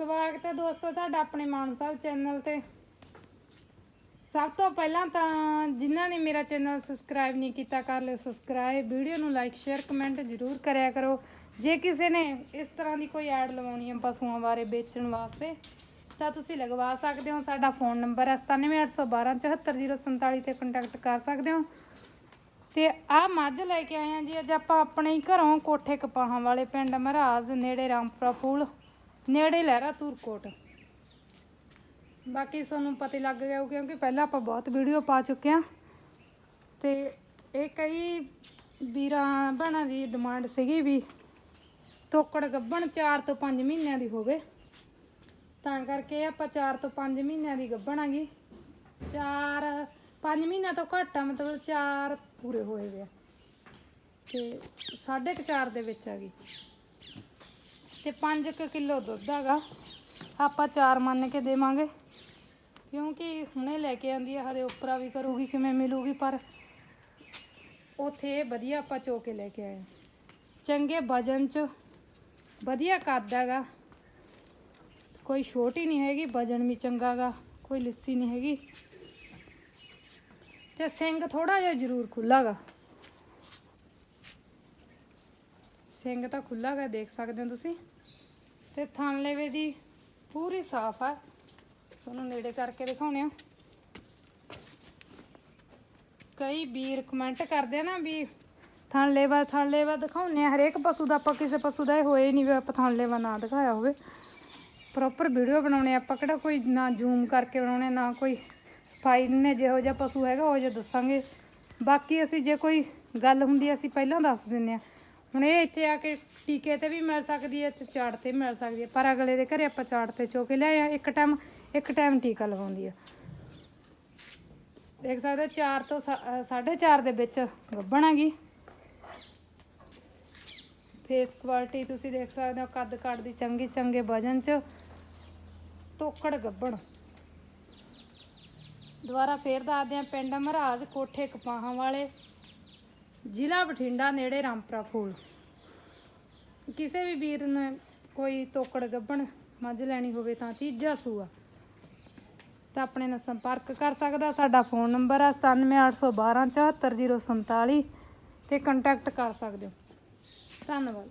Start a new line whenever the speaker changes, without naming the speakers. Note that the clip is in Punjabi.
ਸਵਾਗਤ ਹੈ ਦੋਸਤੋ ਤੁਹਾਡਾ ਆਪਣੇ ਮਾਨ ਸਾਹਿਬ ਚੈਨਲ ਤੇ। ਸਭ ਤੋਂ ਪਹਿਲਾਂ ਤਾਂ ਜਿਨ੍ਹਾਂ ਨੇ ਮੇਰਾ ਚੈਨਲ ਸਬਸਕ੍ਰਾਈਬ ਨਹੀਂ ਕੀਤਾ, ਕਰ ਲਿਓ ਸਬਸਕ੍ਰਾਈਬ। ਵੀਡੀਓ ਨੂੰ ਲਾਈਕ ਸ਼ੇਅਰ ਕਮੈਂਟ ਜ਼ਰੂਰ ਕਰਿਆ ਕਰੋ। ਜੇ ਕਿਸੇ ਨੇ ਇਸ ਤਰ੍ਹਾਂ ਦੀ ਕੋਈ ਐਡ ਲਵਾਉਣੀ ਹੈ ਪਸ਼ੂਆਂ ਬਾਰੇ ਵੇਚਣ ਵਾਸਤੇ, ਤਾਂ ਤੁਸੀਂ ਲਗਵਾ ਸਕਦੇ ਹੋ। ਸਾਡਾ ਫੋਨ ਨੰਬਰ ਹੈ 97812 74047 ਤੇ ਕੰਟੈਕਟ ਕਰ ਸਕਦੇ ਹੋ। ਤੇ ਆ ਮੱਝ ਲੈ ਕੇ ਆਏ ਆ ਜੀ। ਅੱਜ ਆਪਾਂ ਆਪਣੇ ਹੀ ਘਰੋਂ ਕੋਠੇ ਕਪਾਹਾਂ ਵਾਲੇ ਪਿੰਡ ਮਹਾਰਾਜ ਨੇੜੇ ਰਾਮਪੁਰਾ ਫੂਲ ਨੇੜੇ ਲਹਿਰਾ ਧੂਰਕੋਟ ਬਾਕੀ ਤੁਹਾਨੂੰ ਪਤਾ ਲੱਗ ਗਿਆ ਕਿਉਂਕਿ ਪਹਿਲਾਂ ਆਪਾਂ ਬਹੁਤ ਵੀਡੀਓ ਪਾ ਚੁੱਕੇ ਆ ਤੇ ਇਹ ਕਈ ਵੀਰਾਂ, ਭੈਣਾਂ ਦੀ ਡਿਮਾਂਡ ਸੀਗੀ ਵੀ ਤੋਕੜ ਗੱਭਣ 4 ਤੋਂ 5 ਮਹੀਨਿਆਂ ਦੀ ਹੋਵੇ। ਤਾਂ ਕਰਕੇ ਆਪਾਂ 4 ਤੋਂ 5 ਮਹੀਨਿਆਂ ਦੀ ਗੱਭਣਾਂਗੀ। 4 5 ਮਹੀਨਿਆਂ ਤੋਂ ਘੱਟ ਆ, ਮਤਲਬ 4 ਪੂਰੇ ਹੋਏ ਵੇ ਆ। ਤੇ 4.5 ਦੇ ਵਿੱਚ ਆ ਗਈ। ਤੇ 5 ਕਿਲੋ ਦੁੱਧ ਹੈਗਾ। ਆਪਾਂ ਚਾਰ ਮੰਨ ਕੇ ਦੇਵਾਂਗੇ। ਕਿਉਂਕਿ ਹੁਣੇ ਲੈ ਕੇ ਆਂਦੀ ਆ ਹਲੇ ਉਪਰਾ ਵੀ ਕਰੂਗੀ, ਕਿਵੇਂ ਮਿਲੂਗੀ, ਪਰ ਉਥੇ ਵਧੀਆ ਆਪਾਂ ਚੋ ਕੇ ਲੈ ਕੇ ਆਏ ਚੰਗੇ ਵਜਨ ਚ ਵਧੀਆ ਕੱਦ ਹੈਗਾ। ਕੋਈ ਛੋਟੀ ਨਹੀਂ ਹੈਗੀ, ਵਜਨ ਵੀ ਚੰਗਾਗਾ ਕੋਈ ਲਿੱਸੀ ਨਹੀਂ ਹੈਗੀ। ਤੇ ਸਿੰਘ ਥੋੜਾ ਜਿਹਾ ਜ਼ਰੂਰ ਖੁੱਲਾਗਾ ਸਿੰਘ ਤਾਂ ਖੁੱਲਾਗਾ ਦੇਖ ਸਕਦੇ ਹੋ ਤੁਸੀਂ। ਤੇ ਥਣਲੇਵੇ ਦੀ ਪੂਰੀ ਸਾਫ਼ ਆ। ਤੁਹਾਨੂੰ ਨੇੜੇ ਕਰਕੇ ਦਿਖਾਉਣੇ ਆ। ਕਈ ਵੀਰ ਕਮੈਂਟ ਕਰਦੇ ਨਾ ਵੀ ਥਣ ਲੇਵਾ ਲੇਵਾ ਦਿਖਾਉਣੇ ਆ। ਹਰੇਕ ਪਸ਼ੂ ਦਾ ਆਪਾਂ ਕਿਸੇ ਪਸ਼ੂ ਦਾ ਇਹ ਹੋਏ ਨਹੀਂ ਵੀ ਆਪਾਂ ਥਣ ਲੇਵਾ ਨਾ ਦਿਖਾਇਆ ਹੋਵੇ। ਪ੍ਰੋਪਰ ਵੀਡੀਓ ਬਣਾਉਣੇ ਆਪਾਂ, ਕਿਹੜਾ ਕੋਈ ਨਾ ਜ਼ੂਮ ਕਰਕੇ ਬਣਾਉਣੇ, ਨਾ ਕੋਈ ਸਫ਼ਾਈ ਨੇ ਜਿਹੋ ਜਿਹਾ ਪਸ਼ੂ ਹੈਗਾ, ਉਹ ਜਿਹਾ ਦੱਸਾਂਗੇ। ਬਾਕੀ ਅਸੀਂ ਜੇ ਕੋਈ ਗੱਲ ਹੁੰਦੀ ਅਸੀਂ ਪਹਿਲਾਂ ਦੱਸ ਦਿੰਨੇ ਆ। ਹੁਣ ਇਹ ਇੱਥੇ ਆ ਕੇ ਟੀਕੇ ਤੇ ਵੀ ਮਿਲ ਸਕਦੀ ਹੈ ਤੇ ਚਾੜ ਤੇ ਵੀ ਮਿਲ ਸਕਦੀ ਹੈ। ਪਰ ਅਗਲੇ ਦੇ ਘਰੇ ਆਪਾਂ ਚਾਟ ਤੇ ਚੋ ਕੇ ਲਿਆਏ ਆ। ਇੱਕ ਟਾਈਮ ਇੱਕ ਟਾਈਮ ਟੀਕਾ ਲਗਾਉਂਦੀ ਆ। ਦੇਖ ਸਕਦੇ ਹੋ 4 ਤੋਂ 4.5 ਦੇ ਵਿੱਚ ਗੱਭਣ ਹੈਗੀ ਫੇਸ ਕੁਆਲਿਟੀ ਤੁਸੀਂ ਦੇਖ ਸਕਦੇ ਹੋ, ਕੱਦ ਕੱਦ ਦੀ ਚੰਗੀ, ਚੰਗੇ ਵਜਨ ਚ ਤੋਕੜ ਗੱਭਣ ਦੁਬਾਰਾ ਫੇਰ ਦੱਸਦੇ ਆ, ਪਿੰਡ ਮਹਾਰਾਜ ਕੋਠੇ ਕਪਾਹਾਂ ਵਾਲੇ ਜ਼ਿਲ੍ਹਾ ਬਠਿੰਡਾ ਨੇੜੇ ਰਾਮਪੁਰਾ ਫੂਲ। ਕਿਸੇ ਵੀ ਵੀਰ ਨੇ ਕੋਈ ਤੋਕੜ ਗੱਭਣ ਮੱਝ ਲੈਣੀ ਹੋਵੇ ਤਾਂ ਤੀਜਾ ਸੂਆ। ਤਾਂ ਆਪਣੇ ਨਾਲ ਸੰਪਰਕ ਕਰ ਸਕਦਾ। ਸਾਡਾ ਫੋਨ ਨੰਬਰ ਹੈ 97812 74047 ਤੇ ਕੰਟੈਕਟ ਕਰ ਸਕਦੇ ਹੋ। ਧੰਨਵਾਦ।